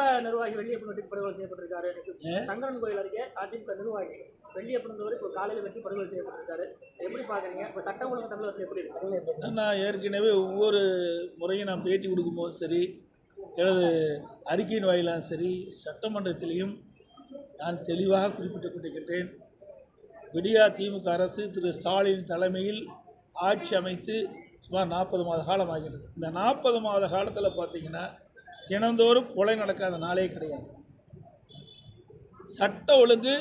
அதிமுக நிர்வாகி வெள்ளியப்பன் வெட்டி படுகொலை செய்யப்பட்டிருக்காரு? சங்கரன் கோயில் அருகே அதிமுக நிர்வாகி வெள்ளியப்பன் என்பவர் இப்போ காலையில் வெட்டி படுகொலை செய்யப்பட்டிருக்காரு. எப்படி பாக்குறீங்க இப்போ சட்டம் ஒழுங்கு தமிழகத்தில் எப்படி இருக்கு? நான் ஏற்கனவே ஒவ்வொரு முறையும் நான் பேட்டி கொடுக்கும்போதும் சரி எனது அறிக்கையின் வாயிலாக சரி சட்டமன்றத்திலையும் நான் தெளிவாக குறிப்பிட்டு கொண்டிருக்கின்றேன் விடியா திமுக அரசு திரு ஸ்டாலின் தலைமையில் ஆட்சி அமைத்து சுமார் நாற்பது மாத காலம் ஆகிறது இந்த நாற்பது மாத காலத்தில் பார்த்தீங்கன்னா தினந்தோறும் கொலை நடக்காத நாளே கிடையாது. சட்ட ஒழுங்கு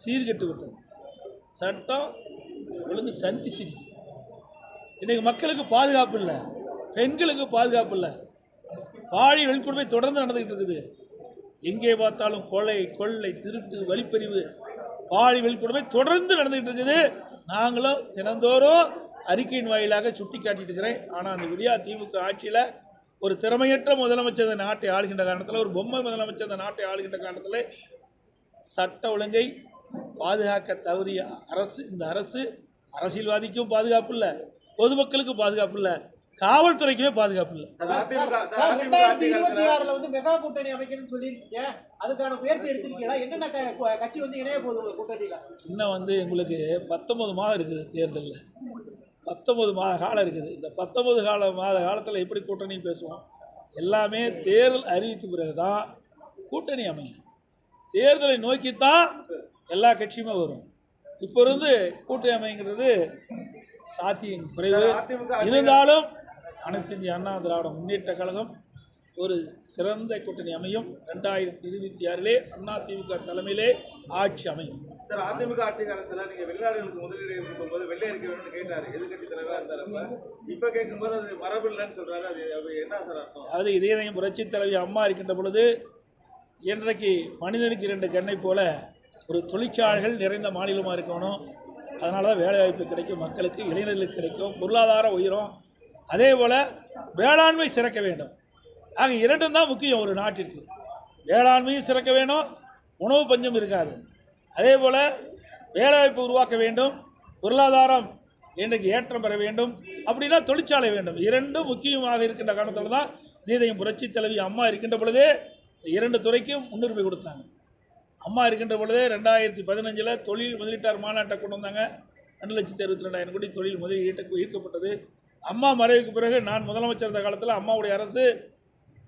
சீர்கெட்டு விட்டது. சட்டம் ஒழுங்கு சந்தி சிரிக்கும் இன்றைக்கு மக்களுக்கு பாதுகாப்பு இல்லை. பெண்களுக்கு பாதுகாப்பு இல்லை. பாழி வெளிக்கொடுமை தொடர்ந்து நடந்துக்கிட்டு இருக்குது. எங்கே பார்த்தாலும் கொலை கொள்ளை திருட்டு வழிப்பறிவு பாழி வெளிக்கொடுமை தொடர்ந்து நடந்துகிட்டு இருக்குது. நாங்களும் தினந்தோறும் அறிக்கையின் வாயிலாக சுட்டி காட்டிட்டு இருக்கிறேன். ஆனால் அந்த விடியா திமுக ஆட்சியில் ஒரு திறமையற்ற முதலமைச்சர் இந்த நாட்டை ஆளுகின்ற காரணத்தில் ஒரு பொம்மை முதலமைச்சர் இந்த நாட்டை ஆளுகின்ற காரணத்தில் சட்ட ஒழுங்கை பாதுகாக்க தவறிய அரசு இந்த அரசு அரசியல்வாதிக்கும் பாதுகாப்பு இல்லை பொதுமக்களுக்கும் பாதுகாப்பு இல்லை காவல்துறைக்குமே பாதுகாப்பு இல்லை. ரெண்டாயிரத்தி இருபத்தி ஆறுல வந்து மெகா கூட்டணி அமைக்கணும்னு சொல்லியிருக்கீங்க. அதுக்கான முயற்சி எடுத்திருக்கீங்களா? என்னென்ன கட்சி வந்து இணைய போகுது கூட்டணியில? இன்னும் வந்து எங்களுக்கு பத்தொன்பது மாதம் இருக்குது தேர்தலில். பத்தொன்பது மாத காலம் இருக்குது. இந்த பத்தொன்பது கால மாத காலத்தில் எப்படி கூட்டணி பேசுவோம்? எல்லாமே தேர்தல் அறிவித்த பிறகு தான் கூட்டணி அமையும். தேர்தலை நோக்கித்தான் எல்லா கட்சியுமே வரும். இப்போ இருந்து கூட்டணி அமைங்கிறது சாத்தியம் குறைவு. இருந்தாலும் அனைத்து இந்திய அண்ணா திராவிட முன்னேற்ற கழகம் ஒரு சிறந்த கூட்டணி அமையும். ரெண்டாயிரத்தி இருபத்தி ஆறிலே அண்ணா திமுக தலைமையிலே ஆட்சி அமையும். சார் அதிமுக ஆட்சி காலத்துல நீங்க வெளிநாடுகளுக்கு முதலீடு இருக்கும்போது வெள்ளை அறிக்கை வேணும்னு கேட்டாரு. எதிர்கட்சி தலைவரா இருந்தாரு இப்ப கேட்கும்போது அது மரபு இல்லைன்னு சொல்றாரு. அது என்ன சார் அர்த்தம்? அதாவது இதயம் புரட்சி தலைவி அம்மா இருக்கின்ற பொழுது இன்றைக்கு மனிதனுக்கு இரண்டு கண்ணை போல ஒரு தொழிற்சாலைகள் நிறைந்த மாநிலமாக இருக்கணும். அதனால தான் வேலைவாய்ப்பு கிடைக்கும் மக்களுக்கு இளைஞர்களுக்கு கிடைக்கும் பொருளாதார உயரும். அதே போல் வேளாண்மை சிறக்க வேண்டும். ஆக இரண்டும் தான் முக்கியம் ஒரு நாட்டிற்கு. வேளாண்மையும் சிறக்க வேணும் உணவு பஞ்சம் இருக்காது. அதே போல் வேலைவாய்ப்பு உருவாக்க வேண்டும் பொருளாதாரம் இன்றைக்கு ஏற்றம் பெற வேண்டும் அப்படின்னா தொழிற்சாலை வேண்டும். இரண்டும் முக்கியமாக இருக்கின்ற காரணத்தில் தான் நீதையும் புரட்சி தலைவி அம்மா இருக்கின்ற பொழுதே இரண்டு துறைக்கும் முன்னுரிமை கொடுத்தாங்க. அம்மா இருக்கின்ற பொழுதே ரெண்டாயிரத்தி பதினஞ்சில் தொழில் முதலீட்டார் மாநாட்டை கொண்டு வந்தாங்க. ரெண்டு லட்சத்தி அறுபத்தி ரெண்டாயிரம் கோடி தொழில் முதலீட்டு ஈர்க்கப்பட்டது. அம்மா மறைவுக்கு பிறகு நான் முதலமைச்சர் இருந்த காலத்தில் அம்மாவுடைய அரசு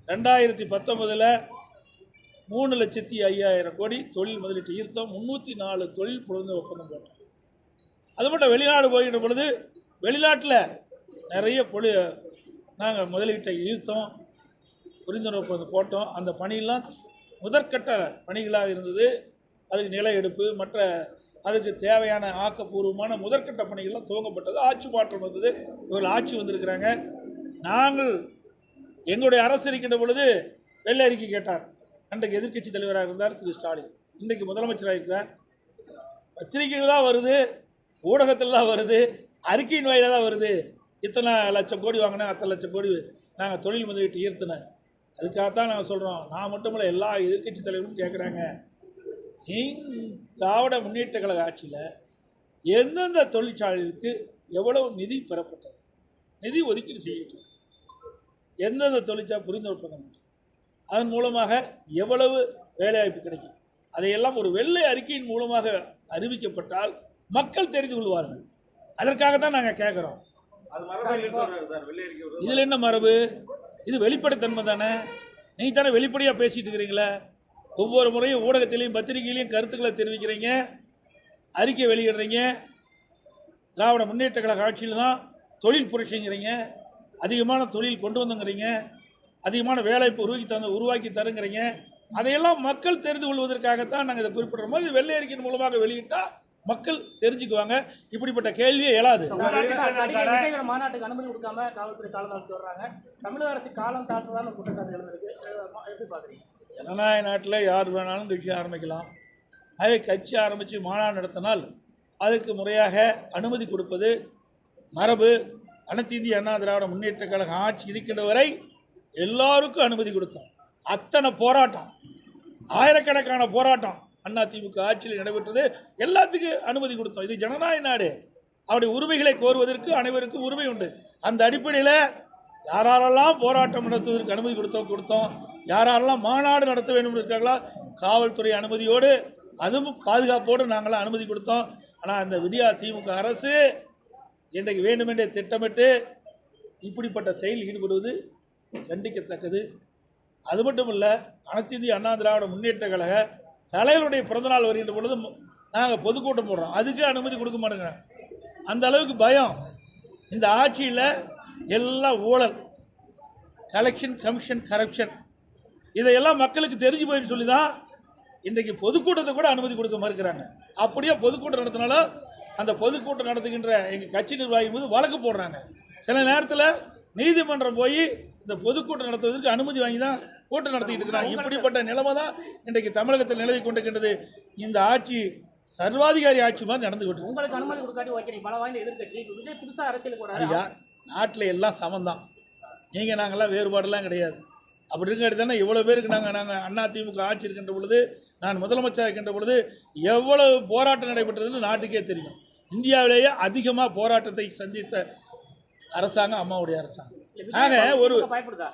ரெண்டாயிரத்தி பத்தொன்பதில் மூணு லட்சத்தி ஐயாயிரம் கோடி தொழில் முதலீட்டு ஈர்த்தம். முந்நூற்றி நாலு தொழில் புரிந்து ஒப்பந்தம் போட்டோம். அது மட்டும் வெளிநாடு போகின்ற பொழுது வெளிநாட்டில் நிறைய பொழு நாங்கள் முதலீட்டை ஈர்த்தோம். புரிந்துணர்வு ஒப்பந்தம் போட்டோம். அந்த பணியெல்லாம் முதற்கட்ட பணிகளாக இருந்தது. அதுக்கு நில எடுப்பு மற்ற அதுக்கு தேவையான ஆக்கப்பூர்வமான முதற்கட்ட பணிகள்லாம் துவங்கப்பட்டது. ஆட்சி மாற்றம் வந்தது. இவர்கள் ஆட்சி வந்திருக்கிறாங்க. நாங்கள் எங்களுடைய அரசு இருக்கின்ற பொழுது வெள்ளை அறிக்கை கேட்டார். அன்றைக்கு எதிர்க்கட்சி தலைவராக இருந்தார் திரு ஸ்டாலின். இன்றைக்கு முதலமைச்சராக இருக்கிறார். பத்திரிகைகள் தான் வருது ஊடகத்தில் தான் வருது அறிக்கையின் வாயிலாக தான் வருது. இத்தனை லட்சம் கோடி வாங்கினேன் அத்தனை லட்சம் கோடி நாங்கள் தொழில் முதலீட்டு ஈர்த்தினேன் அதுக்காகத்தான் நாங்கள் சொல்கிறோம் நான் மட்டும் இல்லை எல்லா எதிர்க்கட்சி தலைவரும் கேட்குறாங்க நீ திராவிட முன்னேற்ற கழக ஆட்சியில் எந்தெந்த தொழிற்சாலைகளுக்கு எவ்வளவு நிதி பெறப்பட்டது? நிதி ஒதுக்கீடு செய்யப்பட்டது. எந்தெந்த தொழிற்சாலை புரிந்து ஒப்பந்தம் அதன் மூலமாக எவ்வளவு வேலைவாய்ப்பு கிடைக்கும். அதையெல்லாம் ஒரு வெள்ளை அறிக்கையின் மூலமாக அறிவிக்கப்பட்டால் மக்கள் தெரிந்து கொள்வார்கள். அதற்காக தான் நாங்கள் கேட்குறோம். இதில் என்ன மரபு? இது வெளிப்படைத்தன்மை தானே? நீ தானே வெளிப்படையாக பேசிட்டு இருக்கிறீங்களே? ஒவ்வொரு முறையும் ஊடகத்திலையும் பத்திரிகையிலையும் கருத்துக்களை தெரிவிக்கிறீங்க அறிக்கை வெளியிடுறீங்க. திராவிட முன்னேற்ற கழக ஆட்சியில் தான் தொழில் புரட்சிங்கிறீங்க. அதிகமான தொழில் கொண்டு வந்துங்கிறீங்க. அதிகமான வேலைவாய்ப்பு உருவாக்கி தந்து உருவாக்கி தருங்கிறீங்க. அதையெல்லாம் மக்கள் தெரிந்து கொள்வதற்காகத்தான் நாங்கள் இதை குறிப்பிடுறோம். போது வெள்ளை அறிக்கையின் மூலமாக வெளியிட்டால் மக்கள் தெரிஞ்சுக்குவாங்க. இப்படிப்பட்ட கேள்வியே எழாது விஜயகர மாநாட்டுக்கு அனுமதி கொடுக்காம காவல்துறை காலம் தாழ்த்தி வர்றாங்க. தமிழக அரசு காலம் தாழ்த்ததான குற்றச்சாட்டு எழுந்திருக்கு. எப்படி பாக்குறீங்க? ஜனநாயக நாட்டில் யார் வேணாலும் கட்சி ஆரம்பிக்கலாம். அதே கட்சி ஆரம்பித்து மாநாடு நடத்தினால் அதுக்கு முறையாக அனுமதி கொடுப்பது மரபு. அனைத்து இந்திய அண்ணா திராவிட முன்னேற்ற கழக ஆட்சி இருக்கின்ற வரை எல்லாருக்கும் அனுமதி கொடுத்தோம். அத்தனை போராட்டம் ஆயிரக்கணக்கான போராட்டம் அண்ணா திமுக ஆட்சியில் நடைபெற்றது. எல்லாத்துக்கும் அனுமதி கொடுத்தோம். இது ஜனநாயக நாடு. அவருடைய உரிமைகளை கோருவதற்கு அனைவருக்கும் உரிமை உண்டு. அந்த அடிப்படையில் யாரெல்லாம் போராட்டம் நடத்துவதற்கு அனுமதி கொடுத்தோம் கொடுத்தோம். யாரெல்லாம் மாநாடு நடத்த வேண்டும் இருக்காங்களோ காவல்துறை அனுமதியோடு அதுவும் பாதுகாப்போடு நாங்களாம் அனுமதி கொடுத்தோம். ஆனால் அந்த விடியா திமுக அரசு இன்றைக்கு வேண்டுமென்றே திட்டமிட்டு இப்படிப்பட்ட செயலில் ஈடுபடுவது கண்டிக்கத்தக்கது. அது மட்டும் இல்லை அனைத்து இந்திய அண்ணா திராவிட முன்னேற்ற கழக தலைவருடைய பிறந்தநாள் வருகின்ற பொழுது நாங்கள் பொதுக்கூட்டம் போடுறோம். அதுக்கு அனுமதி கொடுக்க மாட்டேங்க. அந்த அளவுக்கு பயம். இந்த ஆட்சியில் எல்லாம் ஊழல். கலெக்ஷன் கமிஷன் கரப்ஷன் இதையெல்லாம் மக்களுக்கு தெரிஞ்சு போயின்னு சொல்லி தான் இன்றைக்கு பொதுக்கூட்டத்தை கூட அனுமதி கொடுக்க மறுக்கிறாங்க. அப்படியே பொதுக்கூட்டம் நடத்தினாலும் அந்த பொதுக்கூட்டம் நடத்துகின்ற எங்கள் கட்சி நிர்வாகி மீது வழக்கு போடுறாங்க. சில நேரத்தில் நீதிமன்றம் போய் இந்த பொதுக்கூட்டம் நடத்துவதற்கு அனுமதி வாங்கி தான் கூட்டம் நடத்திக்கிட்டு இருக்கிறாங்க. இப்படிப்பட்ட நிலைமை தான் இன்றைக்கு தமிழகத்தில் நிலவி கொண்டிருக்கின்றது. இந்த ஆட்சி சர்வாதிகாரி ஆட்சி மாதிரி நடந்து கொண்டு உங்களுக்கு அனுமதி கொடுக்காட்டி ஓகே பல வாய்ந்த எதிர்க்கட்சி. இப்ப விஜய் புதுசா அரசியலுக்கு அது வராரு? யா நாட்டில் எல்லாம் சமந்தான் நீங்கள் நாங்கள்லாம் வேறுபாடெல்லாம் கிடையாது. அப்படி இருக்காடி தானே இவ்வளோ பேருக்கு நாங்கள் நாங்கள் அண்ணா திமுக ஆட்சி இருக்கின்ற பொழுது நான் முதலமைச்சர் இருக்கின்ற பொழுது எவ்வளவு போராட்டம் நடைபெற்றதுன்னு நாட்டுக்கே தெரியும். இந்தியாவிலேயே அதிகமாக போராட்டத்தை சந்தித்த அரசாங்கம் அம்மாவுடைய அரசாங்கம். விஜய் ஒரு- பயப்படுதா?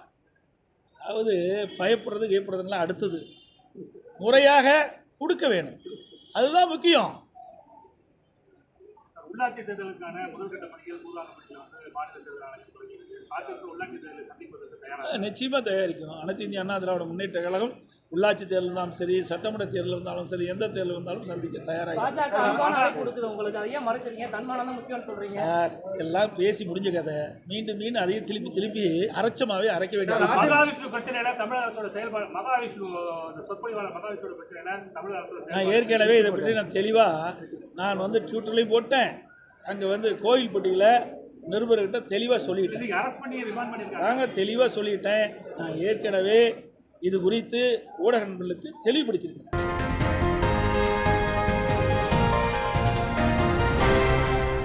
அதாவது பயப்படுறது கேட்படுறதுலாம் அடுத்தது. முறையாக கொடுக்க வேணும். அதுதான் முக்கியம். உள்ளாட்சி தேர்தலுக்கான முதல்கட்ட பணிகள் பூர்வாங்கப்பட்டியில் வந்து மாநில தேர்தல் ஆணையம் தொடங்கியிருக்கு. அதிமுக உள்ளாட்சி தேர்தலை சந்திப்பதற்கு தயாராக நிச்சயமாக தயாரிக்கும். அனைத்து இந்திய அண்ணா திராவிட முன்னேற்ற கழகம் உள்ளாட்சி தேர்தல் இருந்தாலும் சரி சட்டமன்ற தேர்தல் இருந்தாலும் சரி எந்த தேர்தல் இருந்தாலும் சந்திக்க தயாராக பாஜக அன்பான அழைப்பு கொடுக்குது உங்களுக்கு. அதை ஏன் மறுக்கிறீங்க? தன்மானம் தான் முக்கியம்னு சொல்றீங்க. சார் எல்லாம் பேசி முடிஞ்ச கதை. மீண்டும் மீண்டும் அதையும் திருப்பி திருப்பி அரைச்சமாவே அரைக்க வேண்டிய. மகாவிஷ்ணு தமிழக அரசோட செயல்பாடு மகாவிஷ்ணு சொற்பொழிவாளர் தமிழக அரசோட நான் ஏற்கனவே இதை பற்றி நான் தெளிவாக நான் வந்து ட்விட்டர்லேயும் போட்டேன். அங்கே வந்து கோயில்பட்டியில் நிருபர்கிட்ட தெளிவாக சொல்லிட்டேன். நாங்கள் தெளிவாக சொல்லிட்டேன். நான் ஏற்கனவே இது குறித்து ஊடக நண்பர்களுக்கு தெளிவுபடுத்தியிருக்கிறேன்